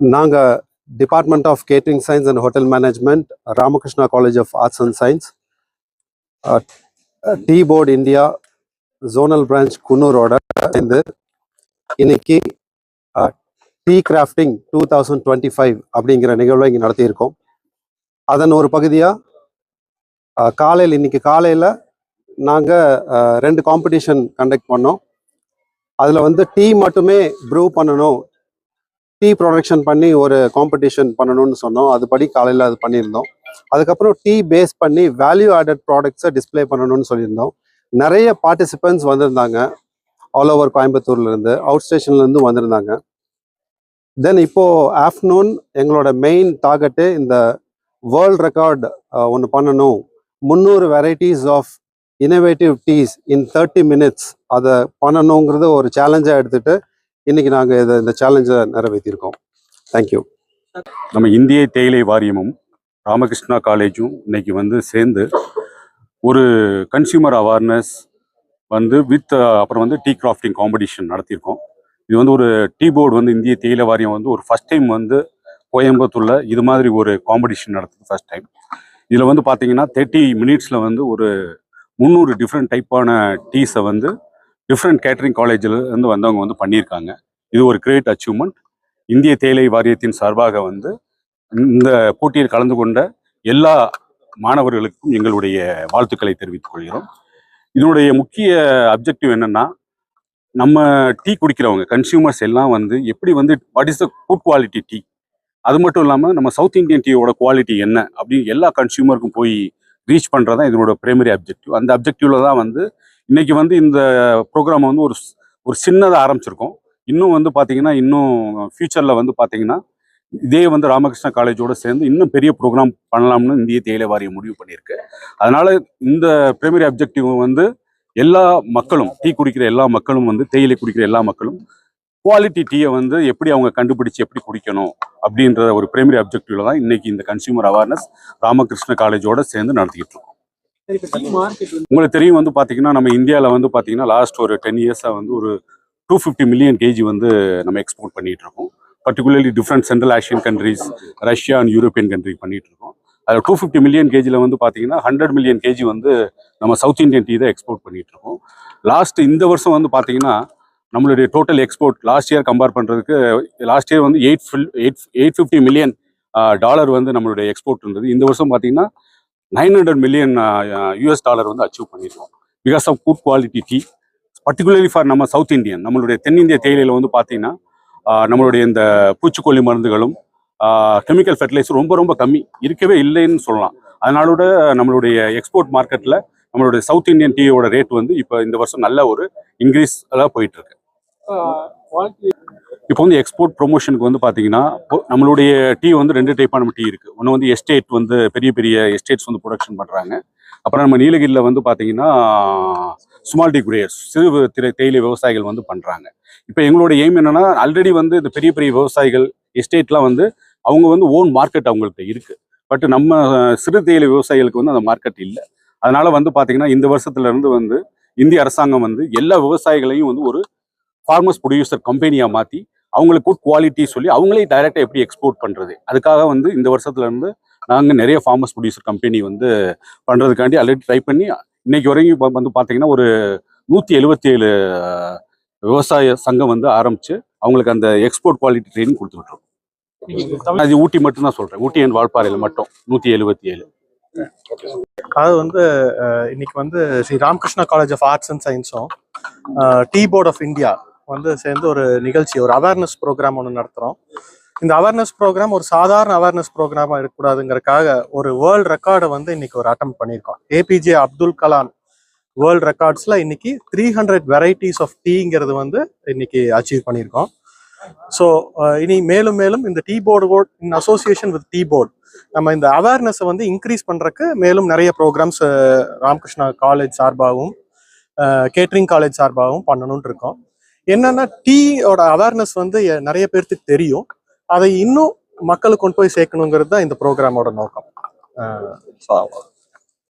நாங்கள் department of catering science and hotel management Ramakrishna college of arts and science tea board India zonal branch குன்னூரோட சேர்ந்து இன்னைக்கு tea crafting two thousand twenty five அப்படிங்கிற நிகழ்வை இங்கே நடத்தியிருக்கோம். அதன் ஒரு பகுதியாக uh, காலையில் இன்னைக்கு காலையில் நாங்கள் uh, ரெண்டு காம்படிஷன் கண்டக்ட் பண்ணோம். அதில் வந்து டீ மட்டுமே ப்ரூவ் பண்ணணும். டீ ப்ரொடக்ஷன் பண்ணி ஒரு காம்படிஷன் பண்ணணும்னு சொன்னோம். அதுபடி காலையில் அது பண்ணியிருந்தோம். அதுக்கப்புறம் டீ பேஸ் பண்ணி வேல்யூ ஆடட் ப்ராடக்ட்ஸை டிஸ்ப்ளே பண்ணணும்னு சொல்லியிருந்தோம். நிறைய பார்ட்டிசிபென்ட்ஸ் வந்திருந்தாங்க. ஆல் ஓவர் கோயம்புத்தூர்லேருந்து அவுட் ஸ்டேஷன்லேருந்து வந்திருந்தாங்க. தென் இப்போது ஆஃப்டர்நூன் எங்களோட மெயின் டார்கெட்டு இந்த வேர்ல்ட் ரெக்கார்ட் ஒன்று பண்ணணும். முந்நூறு varieties of innovative teas in thirty minutes அதை பண்ணணுங்கிறத ஒரு சேலஞ்சாக எடுத்துகிட்டு இன்னைக்கு நாங்கள் இதை இந்த சேலஞ்சை நிறைவேற்றியிருக்கோம் தேங்க்யூ நம்ம இந்திய தேயிலை வாரியமும் ராமகிருஷ்ணா காலேஜும் இன்னைக்கு வந்து சேர்ந்து ஒரு கன்சியூமர் அவேர்னஸ் வந்து வித் அப்புறம் வந்து டீ கிராஃப்டிங் காம்படிஷன் நடத்தியிருக்கோம். இது வந்து ஒரு டீ போர்டு வந்து இந்திய தேயிலை வாரியம் வந்து ஒரு ஃபர்ஸ்ட் டைம் வந்து கோயம்புத்தூரில் இது மாதிரி ஒரு காம்படிஷன் நடத்துது ஃபர்ஸ்ட் டைம் இதில் வந்து பார்த்தீங்கன்னா தேர்ட்டி மினிட்ஸில் வந்து ஒரு முந்நூறு டிஃப்ரெண்ட் டைப்பான டீஸை வந்து டிஃப்ரெண்ட் கேட்டரிங் காலேஜில் இருந்து வந்தவங்க வந்து பண்ணியிருக்காங்க. இது ஒரு கிரேட் அச்சீவ்மெண்ட் இந்திய தேயிலை வாரியத்தின் சார்பாக வந்து இந்த போட்டியில் கலந்து கொண்ட எல்லா மாணவர்களுக்கும் எங்களுடைய வாழ்த்துக்களை தெரிவித்துக் கொள்கிறோம். இதனுடைய முக்கிய அப்ஜெக்டிவ் என்னன்னா நம்ம டீ குடிக்கிறவங்க கன்சியூமர்ஸ் எல்லாம் வந்து எப்படி வந்து what is the good quality tea அது மட்டும் இல்லாமல் நம்ம சவுத் இந்தியன் டீயோட குவாலிட்டி என்ன? அப்படின்னு எல்லா கன்சியூமருக்கும் போய் ரீச் பண்ணுறது தான் இதனோட பிரைமரி அப்ஜெக்டிவ் அந்த அப்ஜெக்டிவில் தான் வந்து இன்னைக்கு வந்து இந்த ப்ரோக்ராம் வந்து ஒரு ஒரு சின்னதாக ஆரம்பிச்சிருக்கோம். இன்னும் வந்து பார்த்தீங்கன்னா இன்னும் ஃபியூச்சரில் வந்து பார்த்தீங்கன்னா இதே வந்து ராமகிருஷ்ணா காலேஜோடு சேர்ந்து இன்னும் பெரிய ப்ரோக்ராம் பண்ணலாம்னு இந்திய தேயிலை வாரியம் முடிவு பண்ணியிருக்கு. அதனால் இந்த பிரைமரி அப்ஜெக்டிவ் வந்து எல்லா மக்களும் டீ குடிக்கிற எல்லா மக்களும் வந்து தேயிலை குடிக்கிற எல்லா மக்களும் குவாலிட்டி டீயை வந்து எப்படி அவங்க கண்டுபிடிச்சு எப்படி குடிக்கணும் அப்படின்ற ஒரு பிரைமரி அப்ஜெக்டிவ்ல தான் இன்னைக்கு இந்த கன்சியூமர் அவேர்னஸ் ராமகிருஷ்ண காலேஜோட சேர்ந்து நடத்திக்கிட்டு இருக்கோம். உங்களுக்கு தெரியும் வந்து பார்த்தீங்கன்னா நம்ம இந்தியாவில் வந்து பார்த்தீங்கன்னா லாஸ்ட் ஒரு டென் இயர்ஸாக வந்து ஒரு டூ ஃபிஃப்டி மில்லியன் கேஜி வந்து நம்ம எக்ஸ்போர்ட் பண்ணிட்டு இருக்கோம். Particularly different Central Asian countries Russia and European country பண்ணிட்டு இருக்கோம். அதில் டூ ஃபிஃப்டி மில்லியன் கேஜியில் வந்து பார்த்தீங்கன்னா ஹண்ட்ரட் மில்லியன் கேஜி வந்து நம்ம சவுத் இந்தியன் டீ தான் எக்ஸ்போர்ட் பண்ணிட்டு இருக்கோம். லாஸ்ட் இந்த வருஷம் வந்து பார்த்தீங்கன்னா நம்மளுடைய total export last year compare பண்ணுறதுக்கு லாஸ்ட் இயர் வந்து eight fill eight eight fifty million dollar வந்து நம்மளுடைய எக்ஸ்போர்ட் இருந்தது. இந்த வருஷம் பார்த்தீங்கன்னா nine hundred million US dollar வந்து அச்சீவ் பண்ணியிருக்கோம். Because of good quality tea particularly for நம்ம சவுத் இந்தியன் நம்மளுடைய தென்னிந்திய தேயிலையில் வந்து பார்த்தீங்கன்னா நம்மளுடைய இந்த பூச்சிக்கொல்லி மருந்துகளும் கெமிக்கல் ஃபெர்டிலைசர் ரொம்ப ரொம்ப கம்மி. இருக்கவே இல்லைன்னு சொல்லலாம். அதனாலோட நம்மளுடைய எக்ஸ்போர்ட் மார்க்கெட்டில் நம்மளுடைய சவுத் இந்தியன் டீயோட ரேட் வந்து இப்போ இந்த வருஷம் நல்ல ஒரு இன்க்ரீஸ் எல்லாம் போயிட்டு இருக்கு. இப்போ வந்து எக்ஸ்போர்ட் ப்ரொமோஷனுக்கு வந்து பார்த்தீங்கன்னா இப்போ நம்மளுடைய டீ வந்து ரெண்டு டைப்பான டீ இருக்குது ஒன்று வந்து எஸ்டேட் வந்து பெரிய பெரிய எஸ்டேட்ஸ் வந்து ப்ரொடக்ஷன் பண்ணுறாங்க அப்புறம் நம்ம நீலகிரியில் வந்து பார்த்தீங்கன்னா ஸ்மால் டீ குரியர்ஸ் சிறு திரை தேயிலை விவசாயிகள் வந்து பண்ணுறாங்க இப்போ எங்களோட எய்ம் என்னென்னா ஆல்ரெடி வந்து இந்த பெரிய பெரிய விவசாயிகள் எஸ்டேட்லாம் வந்து அவங்க வந்து ஓன் மார்க்கெட் அவங்கள்ட்ட இருக்குது பட் நம்ம சிறு தேயிலை விவசாயிகளுக்கு வந்து அந்த மார்க்கெட் இல்லை. அதனால் வந்து பார்த்திங்கன்னா இந்த வருஷத்துல இருந்து வந்து இந்திய அரசாங்கம் வந்து எல்லா விவசாயிகளையும் வந்து ஒரு ஃபார்மர்ஸ் ப்ரொடியூசர் கம்பெனியாக மாற்றி அவங்களுக்கு குட் குவாலிட்டி சொல்லி அவங்களே டைரெக்டாக எப்படி எக்ஸ்போர்ட் பண்ணுறது அதுக்காக வந்து இந்த வருஷத்துலேருந்து நாங்கள் நிறைய ஃபார்மர்ஸ் ப்ரொடியூசர் கம்பெனி வந்து பண்ணுறதுக்காண்டி ஆல்ரெடி ட்ரை பண்ணி இன்னைக்கு வரைக்கும் இப்போ வந்து பார்த்தீங்கன்னா ஒரு நூற்றி எழுபத்தி ஏழு விவசாய சங்கம் வந்து ஆரம்பித்து அவங்களுக்கு அந்த எக்ஸ்போர்ட் குவாலிட்டி ட்ரெயினிங் கொடுத்துட்ருக்கோம். அது ஊட்டி மட்டும் தான் சொல்கிறேன் ஊட்டி அண்ட் வால்பாறையில் மட்டும். நூற்றி எழுபத்தி ஏழு அது வந்து இன்னைக்கு வந்து Sri Ramakrishna college of arts and சயின்ஸும் tea board of India வந்து சேர்ந்து ஒரு நிகழ்ச்சி ஒரு அவேர்னஸ் ப்ரோக்ராம் ஒன்று நடத்துகிறோம் இந்த அவேர்னஸ் ப்ரோக்ராம் ஒரு சாதாரண அவேர்னஸ் ப்ரோக்ராமாக இருக்கக்கூடாதுங்கிறக்காக ஒரு வேர்ல்ட் ரெக்கார்டை வந்து இன்னைக்கு ஒரு அட்டம் பண்ணியிருக்கோம். ஏபிஜே அப்துல் கலாம் வேர்ல்ட் ரெக்கார்ட்ஸில் இன்னைக்கு த்ரீ ஹண்ட்ரட் வெரைட்டிஸ் ஆஃப் டீங்கிறது வந்து இன்னைக்கு அச்சீவ் பண்ணியிருக்கோம். ஸோ இனி மேலும் மேலும் இந்த tea board in association with tea board நம்ம இந்த அவேர்னஸை வந்து இன்க்ரீஸ் பண்ணுறக்கு மேலும் நிறைய ப்ரோக்ராம்ஸ் ராமகிருஷ்ணா காலேஜ் சார்பாகவும் கேட்ரிங் காலேஜ் சார்பாகவும் பண்ணணும்னு இருக்கோம். என்னன்னா டீயோட அவேர்னஸ் வந்து நிறைய பேர்த்துக்கு தெரியும் அதை இன்னும் மக்களுக்கு கொண்டு போய் சேர்க்கணுங்கிறது தான் இந்த ப்ரோக்ராமோட நோக்கம் அஹ்.